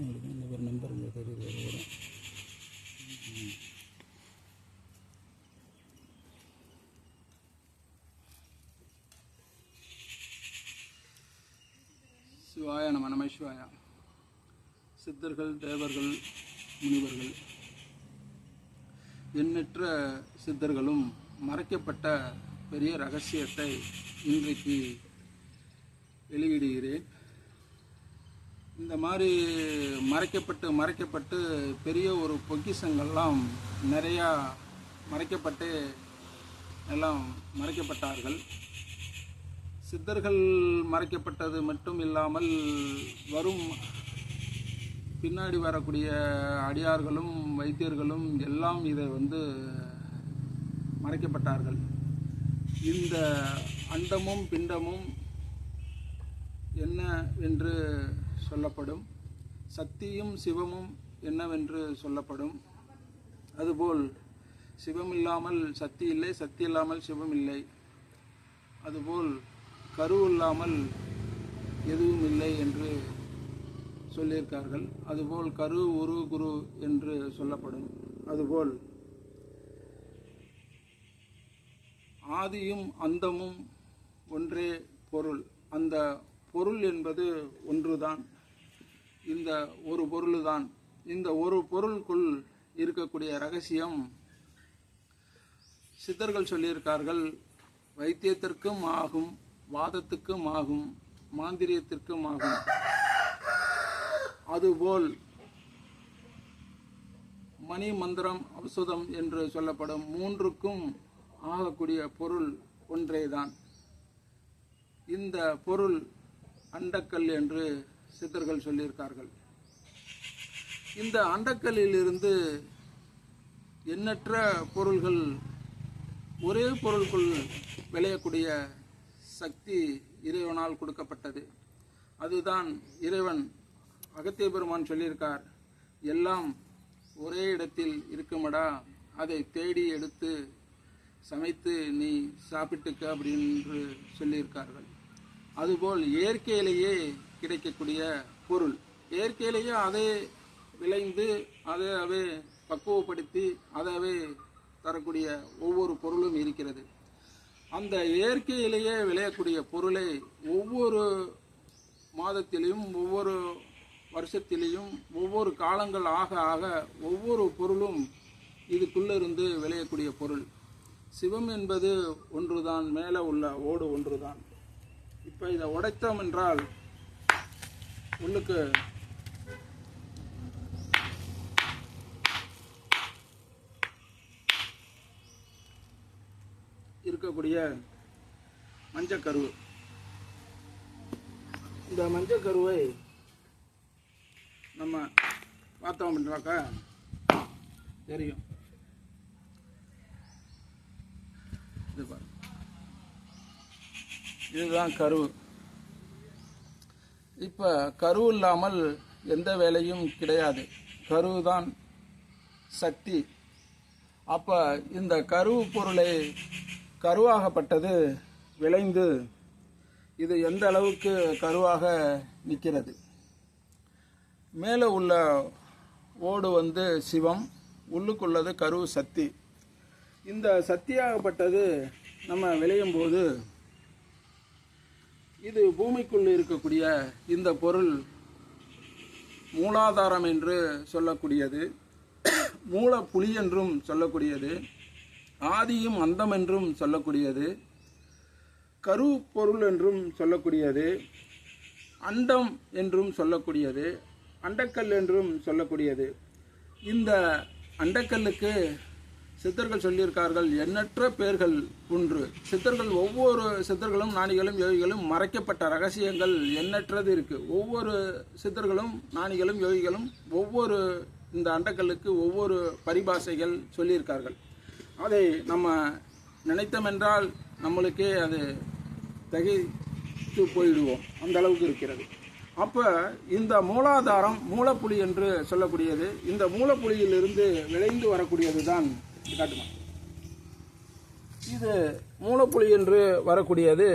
உங்களுக்கு இந்த ஒரு நம்பர் உங்களுக்கு தெரியுது வரும் சிவாய நம நம சிவாயா. சித்தர்கள் தேவர்கள் முனிவர்கள் எண்ணற்ற சித்தர்களும் மறைக்கப்பட்ட பெரிய ரகசியத்தை இன்றைக்கு வெளியிடுகிறேன். இந்த மாதிரி மறைக்கப்பட்டு மறைக்கப்பட்டு பெரிய ஒரு பொக்கிஷங்கள்லாம் நிறையா மறைக்கப்பட்டு எல்லாம் மறைக்கப்பட்டார்கள். சித்தர்கள் மறைக்கப்பட்டது மட்டும் இல்லாமல் வரும் பின்னாடி வரக்கூடிய அடியார்களும் வைத்தியர்களும் எல்லாம் இதை வந்து மறைக்கப்பட்டார்கள். இந்த அண்டமும் பிண்டமும் என்ன என்று சொல்லப்படும். சக்தியும் சிவமும் என்னவென்று சொல்லப்படும். அதுபோல் சிவம் இல்லாமல் சக்தி இல்லை சக்தி இல்லாமல் சிவம் இல்லை. அதுபோல் கரு இல்லாமல் எதுவும் இல்லை என்று சொல்லியிருக்கார்கள். அதுபோல் கரு உரு குரு என்று சொல்லப்படும். அதுபோல் ஆதியும் அந்தமும் ஒன்றே பொருள். அந்த பொருள் என்பது ஒன்றுதான். இந்த ஒரு பொருள்தான். இந்த ஒரு பொருளுக்குள் இருக்கக்கூடிய ரகசியம் சித்தர்கள் சொல்லியிருக்கார்கள் வைத்தியத்திற்கும் ஆகும் வாதத்துக்கும் ஆகும் மாந்திரியத்திற்கும் ஆகும். அதுபோல் மணி மந்திரம் ஔஷதம் என்று சொல்லப்படும் மூன்றுக்கும் ஆகக்கூடிய பொருள் ஒன்றேதான். இந்த பொருள் அண்டக்கல் என்று சித்தர்கள் சொல்லியிருக்கார்கள். இந்த அண்டக்கல்லில் இருந்து எண்ணற்ற பொருள்கள் ஒரே பொருளுக்குள் விளையக்கூடிய சக்தி இறைவனால் கொடுக்கப்பட்டது. அதுதான் இறைவன். அகத்திய பெருமான் சொல்லியிருக்கார் எல்லாம் ஒரே இடத்தில் இருக்குமடா அதை தேடி எடுத்து சமைத்து நீ சாப்பிட்டுக்க அப்படின்னு சொல்லியிருக்கார்கள். அதுபோல் இயற்கையிலேயே கிடைக்கக்கூடிய பொருள். இயற்கையிலேயே அதை விளைந்து அதாவே பக்குவப்படுத்தி அதாவே தரக்கூடிய ஒவ்வொரு பொருளும் இருக்கிறது. அந்த இயற்கையிலேயே விளையக்கூடிய பொருளை ஒவ்வொரு மாதத்திலையும் ஒவ்வொரு வருஷத்திலையும் ஒவ்வொரு காலங்கள் ஆக ஆக ஒவ்வொரு பொருளும் இதுக்குள்ளிருந்து விளையக்கூடிய பொருள். சிவம் என்பது ஒன்றுதான் மேலே உள்ள ஓடு ஒன்றுதான். இப்போ இதை உடைத்தோம் என்றால் உள்ளுக்கு இருக்கக்கூடிய மஞ்சக்கருவு இந்த மஞ்சக்கருவை நம்ம பார்த்தோம் அப்படின்னாக்கா தெரியும். இது இதுதான் கரு இப்போ கரு இல்லாமல் எந்த வேலையும் கிடையாது. கரு தான் சக்தி. அப்போ இந்த கரு பொருளை கருவாகப்பட்டது விளைந்து இது எந்த அளவுக்கு கருவாக நிற்கிறது? மேலே உள்ள ஓடு வந்து சிவம் உள்ளுக்குள்ளது கரு சக்தி. இந்த சக்தியாகப்பட்டது நம்ம விளையும் போது இது பூமிக்குள் இருக்கக்கூடிய இந்த பொருள் மூலாதாரம் என்று சொல்லக்கூடியது. மூலப்புலி என்றும் சொல்லக்கூடியது. ஆதியும் அந்தம் என்றும் சொல்லக்கூடியது. கரு பொருள் என்றும் சொல்லக்கூடியது. அண்டம் என்றும் சொல்லக்கூடியது. அண்டக்கல் என்றும் சொல்லக்கூடியது. இந்த அண்டக்கல்லுக்கு சித்தர்கள் சொல்லியிருக்கார்கள் எண்ணற்ற பேர்கள் ஒன்று சித்தர்கள் ஒவ்வொரு சித்தர்களும் ஞானிகளும் யோகிகளும் மறைக்கப்பட்ட ரகசியங்கள் எண்ணற்றது இருக்கு. ஒவ்வொரு சித்தர்களும் ஞானிகளும் யோகிகளும் ஒவ்வொரு இந்த அண்டக்கல்லுக்கு ஒவ்வொரு பரிபாஷைகள் சொல்லியிருக்கார்கள். அதை நம்ம நினைத்தமென்றால் நம்மளுக்கே அது தகைத்து போயிடுவோம். அந்த அளவுக்கு இருக்கிறது. அப்போ இந்த மூலாதாரம் மூலப்புலி என்று சொல்லக்கூடியது இந்த மூலப்புலியிலிருந்து விளைந்து வரக்கூடியது தான் காட்டுமா. இது மூலப்புலி என்று வரக்கூடியது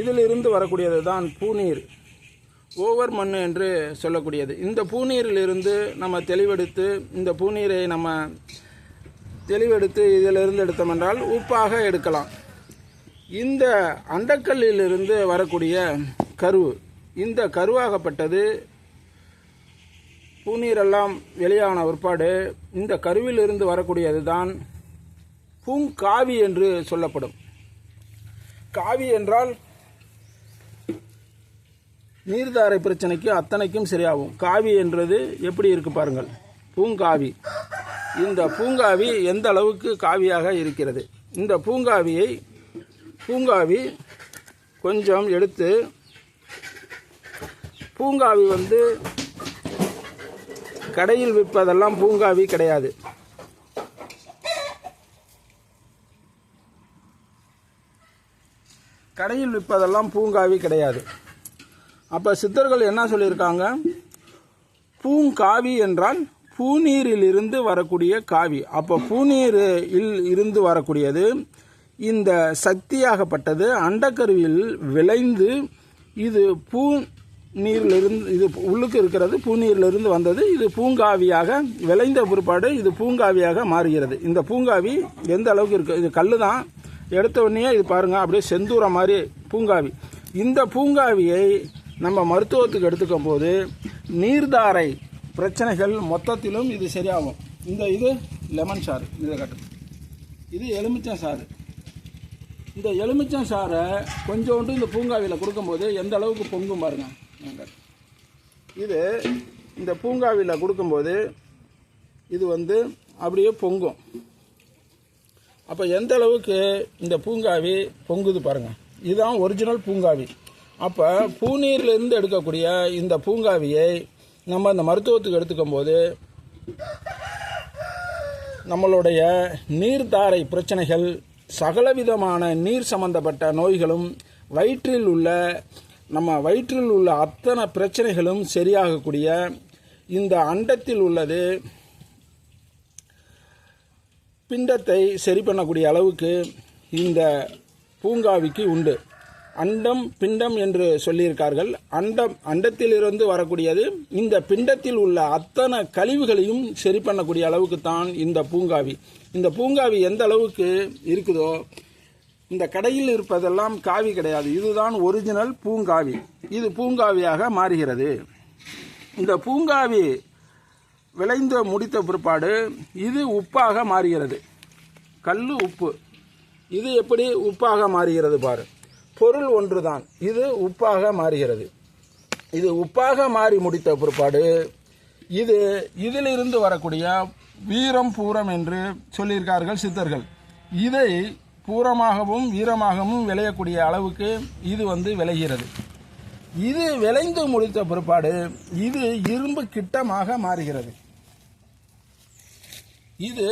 இதிலிருந்து வரக்கூடியது தான் பூநீர். ஓவர் மண் என்று சொல்லக்கூடியது. இந்த பூநீரிலிருந்து நம்ம தெளிவெடுத்து இந்த பூநீரை நம்ம தெளிவெடுத்து இதிலிருந்து எடுத்தோமென்றால் உப்பாக எடுக்கலாம். இந்த அண்டக்கல்லிலிருந்து வரக்கூடிய கருவு இந்த கருவாகப்பட்டது பூநீரெல்லாம் வெளியான பிற்பாடு இந்த கருவிலிருந்து வரக்கூடியது தான் பூங்காவி என்று சொல்லப்படும். காவி என்றால் நீர்தாரை பிரச்சனைக்கு அத்தனைக்கும் சரியாகும். காவி என்றது எப்படி இருக்கு பாருங்கள். பூங்காவி. இந்த பூங்காவி எந்த அளவுக்கு காவியாக இருக்கிறது? இந்த பூங்காவியை பூங்காவி கொஞ்சம் எடுத்து பூங்காவி வந்து கடையில் விற்பதெல்லாம் பூங்காவி கிடையாது. கடையில் விற்பதெல்லாம் பூங்காவி கிடையாது. அப்போ சித்தர்கள் என்ன சொல்லியிருக்காங்க? பூங்காவி என்றால் பூநீரிலிருந்து வரக்கூடிய காவி. அப்போ பூநீரில் இருந்து வரக்கூடியது இந்த சக்தியாகப்பட்டது அண்டக்கருவில் விளைந்து இது பூ நீரிலிருந்து இது உள்ளுக்கு இருக்கிறது பூநீரிலிருந்து வந்தது. இது பூங்காவியாக விளைந்த பிற்பாடு இது பூங்காவியாக மாறுகிறது. இந்த பூங்காவி எந்த அளவுக்கு இருக்கு? இது கல் தான் எடுத்த உடனே இது பாருங்கள் அப்படியே செந்தூரம் மாதிரி பூங்காவி. இந்த பூங்காவியை நம்ம மருத்துவத்துக்கு எடுத்துக்கும் போது நீர்தாரை பிரச்சனைகள் மொத்தத்திலும் இது சரியாகும். இந்த இது லெமன் சாறு. இதை கட்டு இது எலுமிச்சம் சாறு. இந்த எலுமிச்சம் சாறை கொஞ்சோண்டு இந்த பூங்காவியில் கொடுக்கும்போது எந்த அளவுக்கு பொங்கும் பாருங்கள் இது இந்த பூங்காவியில் கொடுக்கும்போது இது வந்து அப்படியே பொங்கும். அப்போ எந்த அளவுக்கு இந்த பூங்காவி பொங்குது பாருங்கள் இதுதான் ஒரிஜினல் பூங்காவி. அப்போ பூநீர்லேருந்து எடுக்கக்கூடிய இந்த பூங்காவியை நம்ம இந்த மருத்துவத்துக்கு எடுத்துக்கும் போது நம்மளுடைய நீர்தாரை பிரச்சனைகள் சகலவிதமான நீர் சம்பந்தப்பட்ட நோய்களும் வயிற்றில் உள்ள நம்ம வயிற்றில் உள்ள அத்தனை பிரச்சனைகளும் சரியாகக்கூடிய இந்த அண்டத்தில் உள்ளது. பிண்டத்தை சரி பண்ணக்கூடிய அளவுக்கு இந்த பூங்காவிக்கு உண்டு. அண்டம் பிண்டம் என்று சொல்லியிருக்கார்கள். அண்டம் அண்டத்திலிருந்து வரக்கூடியது. இந்த பிண்டத்தில் உள்ள அத்தனை கழிவுகளையும் சரி பண்ணக்கூடிய அளவுக்கு தான் இந்த பூங்காவி. இந்த பூங்காவி எந்த அளவுக்கு இருக்குதோ இந்த கடையில் இருப்பதெல்லாம் காவி கிடையாது. இதுதான் ஒரிஜினல் பூங்காவி. இது பூங்காவியாக மாறுகிறது. இந்த பூங்காவி விளைந்து முடித்த பிற்பாடு இது உப்பாக மாறுகிறது. கல் உப்பு. இது எப்படி உப்பாக மாறுகிறது பாரு. பொருள் ஒன்றுதான். இது உப்பாக மாறுகிறது. இது உப்பாக மாறி முடித்த பிற்பாடு இது இதிலிருந்து வரக்கூடிய வீரம் பூரம் என்று சொல்லியிருக்கார்கள் சித்தர்கள். இதை பூரமாகவும் வீரமாகவும் விளையக்கூடிய அளவுக்கு இது வந்து விளைகிறது. இது விளைந்து முடித்த பிற்பாடு இது இரும்பு கிட்டமாக மாறுகிறது. இது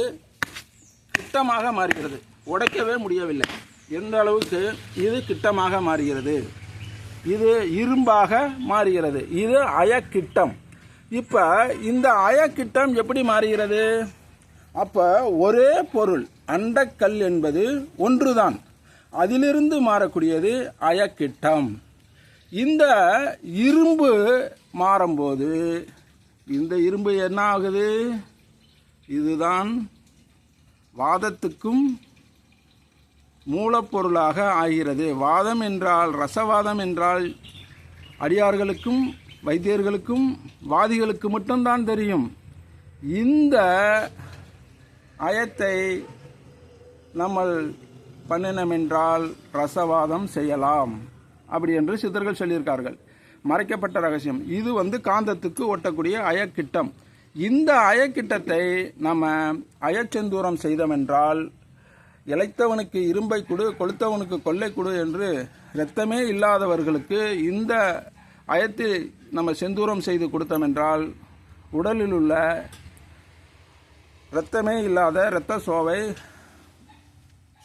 கிட்டமாக மாறுகிறது. உடைக்கவே முடியவில்லை. எந்த அளவுக்கு இது கிட்டமாக மாறுகிறது? இது இரும்பாக மாறுகிறது. இது அயக்கிட்டம். இப்போ இந்த அயக்கிட்டம் எப்படி மாறுகிறது? அப்போ ஒரே பொருள் அண்டக்கல் என்பது ஒன்றுதான். அதிலிருந்து மாறக்கூடியது அயக்கிட்டம். இந்த இரும்பு மாறும்போது இந்த இரும்பு என்ன ஆகுது இதுதான் வாதத்துக்கும் மூலப்பொருளாக ஆகிறது. வாதம் என்றால் ரசவாதம் என்றால் அடியார்களுக்கும் வைத்தியர்களுக்கும் வாதிகளுக்கு மட்டும்தான் தெரியும். இந்த அயத்தை நம்ம பண்ணினமென்றால் ரசவாதம் செய்யலாம். அப்படி என்று சித்தர்கள் சொல்லியிருக்கார்கள். மறைக்கப்பட்ட ரகசியம். இது வந்து காந்தத்துக்கு ஒட்டக்கூடிய அயக்கிட்டம். இந்த அயக்கிட்டத்தை நம்ம அயச்செந்தூரம் செய்தமென்றால் இழைத்தவனுக்கு இளைத்தவனுக்கு இரும்பை கொடு கொளுத்தவனுக்கு கொள்ளை கொடு என்று இரத்தமே இல்லாதவர்களுக்கு இந்த அயத்தில் நம்ம செந்தூரம் செய்து கொடுத்தமென்றால் உடலில் உள்ள இரத்தமே இல்லாத இரத்த சோவை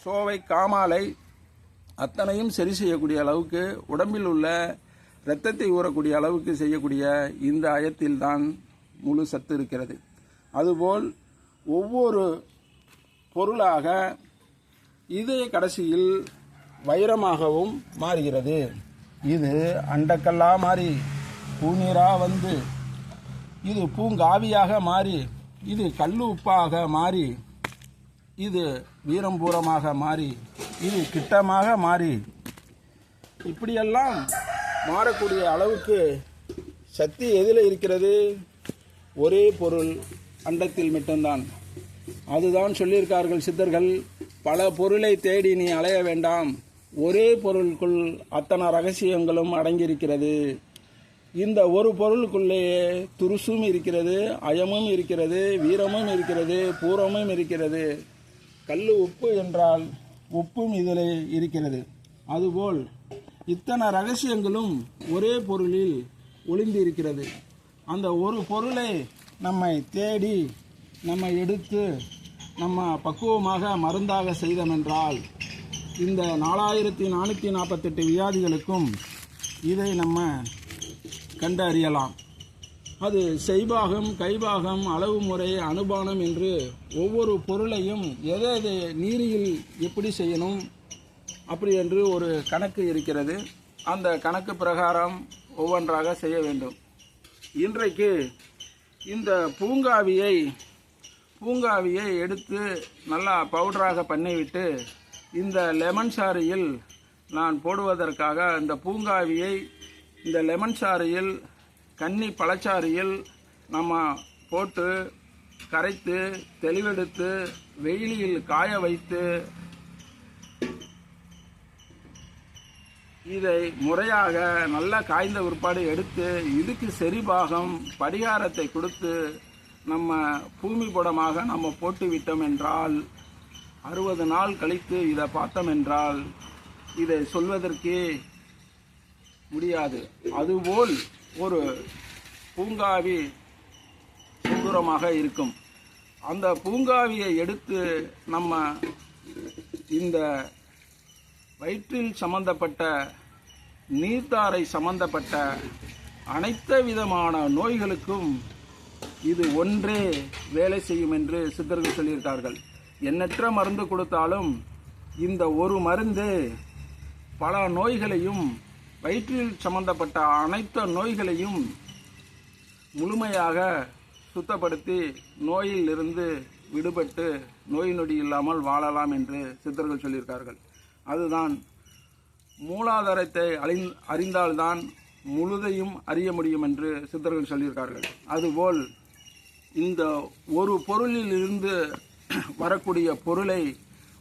சோவை காமாலை அத்தனையும் சரி செய்யக்கூடிய அளவுக்கு உடம்பில் உள்ள இரத்தத்தை ஊறக்கூடிய அளவுக்கு செய்யக்கூடிய இந்த அயத்தில்தான் முழு சத்து இருக்கிறது. அதுபோல் ஒவ்வொரு பொருளாக இது கடைசியில் வைரமாகவும் மாறுகிறது. இது அண்டக்கல்லா மாறி பூநீராக வந்து இது பூங்காவியாக மாறி இது கல்லு உப்பாக மாறி இது வீரம்பூரமாக மாறி இது கிட்டமாக மாறி இப்படியெல்லாம் மாறக்கூடிய அளவுக்கு சக்தி எதில் இருக்கிறது? ஒரே பொருள் அண்டத்தில் மட்டும்தான். அதுதான் சொல்லியிருக்கார்கள் சித்தர்கள் பல பொருளை தேடி நீ அலைய வேண்டாம். ஒரே பொருளுக்குள் அத்தனை ரகசியங்களும் அடங்கியிருக்கிறது. இந்த ஒரு பொருளுக்குள்ளேயே துருசும் இருக்கிறது அயமும் இருக்கிறது வீரமும் இருக்கிறது பூரமும் இருக்கிறது. கல் உப்பு என்றால் உப்பும் இதில் இருக்கிறது. அதுபோல் இத்தனை ரகசியங்களும் ஒரே பொருளில் ஒளிந்து இருக்கிறது அந்த ஒரு பொருளை நம்மை தேடி நம்ம எடுத்து நம்ம பக்குவமாக மருந்தாக செய்தமென்றால் இந்த நாலாயிரத்தி நானூற்றி நாற்பத்தெட்டு வியாதிகளுக்கும் இதை நம்ம கண்டறியலாம். அது செய்பாகம் கைபாகம் அளவு முறை அனுபானம் என்று ஒவ்வொரு பொருளையும் எதை எதை நீரியில் எப்படி செய்யணும் அப்படி என்று ஒரு கணக்கு இருக்கிறது. அந்த கணக்கு பிரகாரம் ஒவ்வொன்றாக செய்ய வேண்டும். இன்றைக்கு இந்த பூங்காவியை பூங்காவியை எடுத்து நல்லா பவுடராக பண்ணிவிட்டு இந்த லெமன் சாரியில் நான் போடுவதற்காக இந்த பூங்காவியை இந்த லெமன் சாரியில் கன்னி பழச்சாறியில் நம்ம போட்டு கரைத்து தெளிவெடுத்து வெயிலில் காய வைத்து இதை முறையாக நல்லா காய்ந்த பிற்பாடு எடுத்து இதுக்கு சரிபாகம் படிகாரத்தை கொடுத்து நம்ம பூமி படமாக நம்ம போட்டு விட்டோம் என்றால் அறுபது நாள் கழித்து இதை பார்த்தோம் என்றால் இதை சொல்வதற்கே முடியாது. அதுபோல் ஒரு பூங்காவி சுந்தரமாக இருக்கும். அந்த பூங்காவியை எடுத்து நம்ம இந்த வயிற்றில் சம்பந்தப்பட்ட நீர்த்தாரை சம்பந்தப்பட்ட அனைத்து விதமான நோய்களுக்கும் இது ஒன்றே வேலை செய்யும் என்று சித்தர்கள் சொல்லியிருக்கார்கள். எண்ணற்ற மருந்து கொடுத்தாலும் இந்த ஒரு மருந்து பல நோய்களையும் வயிற்றில் சம்பந்தப்பட்ட அனைத்து நோய்களையும் முழுமையாக சுத்தப்படுத்தி நோயில் இருந்து விடுபட்டு நோய் நொடி இல்லாமல் வாழலாம் என்று சித்தர்கள் சொல்லியிருக்கார்கள். அதுதான் மூலாதாரத்தை அழிந் அறிந்தால்தான் முழுதையும் அறிய முடியும் என்று சித்தர்கள் சொல்லியிருக்கார்கள். அதுபோல் இந்த ஒரு பொருளில் இருந்து வரக்கூடிய பொருளை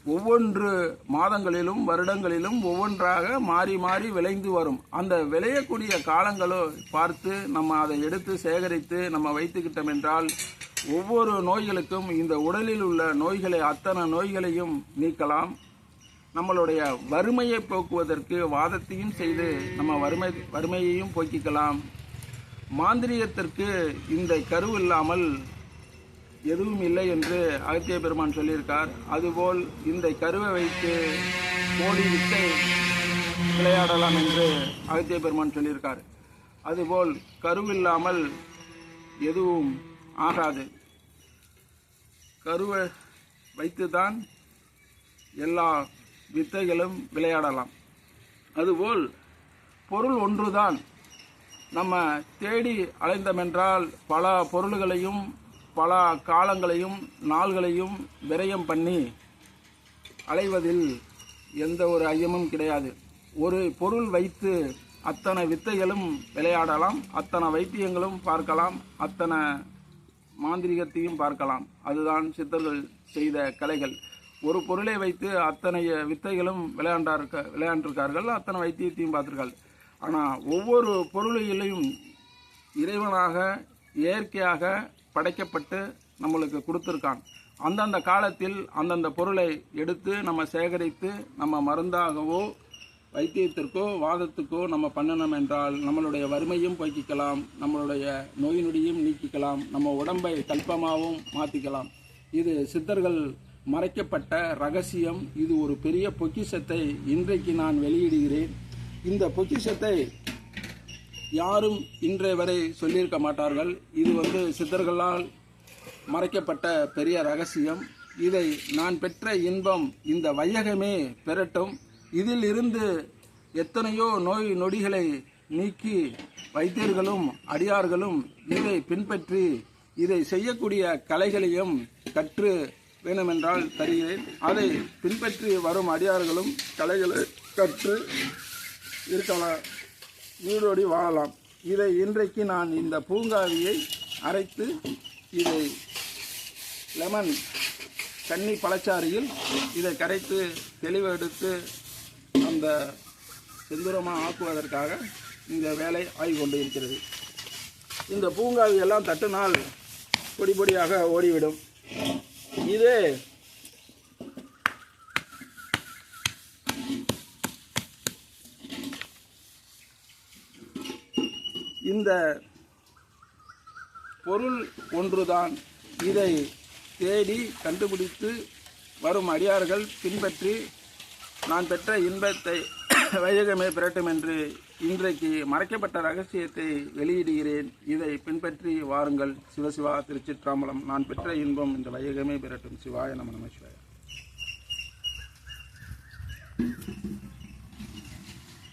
ஒவ்வொன்று மாதங்களிலும் வருடங்களிலும் ஒவ்வொன்றாக மாறி மாறி விளைந்து வரும். அந்த விளையக்கூடிய காலங்களோ பார்த்து நம்ம அதை எடுத்து சேகரித்து நம்ம வைத்துக்கிட்டோம் என்றால் ஒவ்வொரு நோய்களுக்கும் இந்த உடலில் உள்ள நோய்களை அத்தனை நோய்களையும் நீக்கலாம். நம்மளுடைய வறுமையை போக்குவதற்கு வாதத்தையும் செய்து நம்ம வறுமை வறுமையையும் போக்கிக்கலாம். மாந்திரியத்திற்கு இந்த கரு இல்லாமல் எதுவும் இல்லை என்று அகத்திய பெருமான் சொல்லியிருக்கார். அதுபோல் இந்த கருவை வைத்து கோடி வித்தை விளையாடலாம் என்று அகத்திய பெருமான் சொல்லியிருக்கார். அதுபோல் கருவில்லாமல் எதுவும் ஆகாது. கருவை வைத்துதான் எல்லா வித்தைகளும் விளையாடலாம். அதுபோல் பொருள் ஒன்றுதான். நம்ம தேடி அலைந்தமென்றால் பல பொருள்களையும் பல காலங்களையும் நாள்களையும் விரயம் பண்ணி அலைவதில் எந்த ஒரு ஐயமும் கிடையாது. ஒரு பொருள் வைத்து அத்தனை வித்தைகளும் விளையாடலாம் அத்தனை வைத்தியங்களும் பார்க்கலாம் அத்தனை மாந்திரிகத்தையும் பார்க்கலாம். அதுதான் சித்தர்கள் செய்த கலைகள். ஒரு பொருளை வைத்து அத்தனை வித்தைகளும் விளையாண்டாருக்க விளையாண்டிருக்கார்கள் அத்தனை வைத்தியத்தையும் பார்த்துருக்காள் ஆனால் ஒவ்வொரு பொருளையிலையும் இறைவனாக இயற்கையாக படைக்கப்பட்டு நம்மளுக்கு கொடுத்துருக்கான் அந்தந்த காலத்தில் அந்தந்த பொருளை எடுத்து நம்ம சேகரித்து நம்ம மருந்தாகவோ வைத்தியத்திற்கோ வாதத்துக்கோ நம்ம பண்ணணும் என்றால் நம்மளுடைய வறுமையும் போக்கிக்கலாம் நம்மளுடைய நோய் நொடியும் நீக்கிக்கலாம் நம்ம உடம்பை கல்பமாகவும் மாற்றிக்கலாம் இது சித்தர்கள் மறைக்கப்பட்ட ரகசியம். இது ஒரு பெரிய பொக்கிஷத்தை இன்றைக்கு நான் வெளியிடுகிறேன். இந்த பொக்கிஷத்தை யாரும் இன்றைய வரை சொல்லியிருக்க மாட்டார்கள். இது வந்து சித்தர்களால் மறைக்கப்பட்ட பெரிய ரகசியம். இதை நான் பெற்ற இன்பம் இந்த வையகமே பெறட்டும். இதில் இருந்து எத்தனையோ நோய் நொடிகளை நீக்கி வைத்தியர்களும் அடியார்களும் இதை பின்பற்றி இதை செய்யக்கூடிய கலைகளையும் கற்று வேண்டுமென்றால் தருகிறேன். அதை பின்பற்றி வரும் அடியார்களும் கலைகளை கற்று இருக்கலாம். நீரோடி வாழலாம். இதை இன்றைக்கு நான் இந்த பூங்காவியை அரைத்து இதை லெமன் தண்ணி பழச்சாரியில் இதை கரைத்து தெளிவெடுத்து அந்த செந்தூரமாக ஆக்குவதற்காக இந்த வேலை ஆகி கொண்டு இருக்கிறது. இந்த பூங்காவி எல்லாம் பொடி பொடியாக ஓடிவிடும். இது இந்த பொருள் ஒன்றுதான். இதை தேடி கண்டுபிடித்து வரும் அடியார்கள் பின்பற்றி நான் பெற்ற இன்பத்தை வையகமே பெறட்டும் என்று இன்றைக்கு மறைக்கப்பட்ட ரகசியத்தை வெளியிடுகிறேன். இதை பின்பற்றி வாருங்கள். சிவசிவா திருச்சிற்றாம்பலம். நான் பெற்ற இன்பம் இந்த வையகமே பெறட்டும். சிவாய நம நம சிவாய.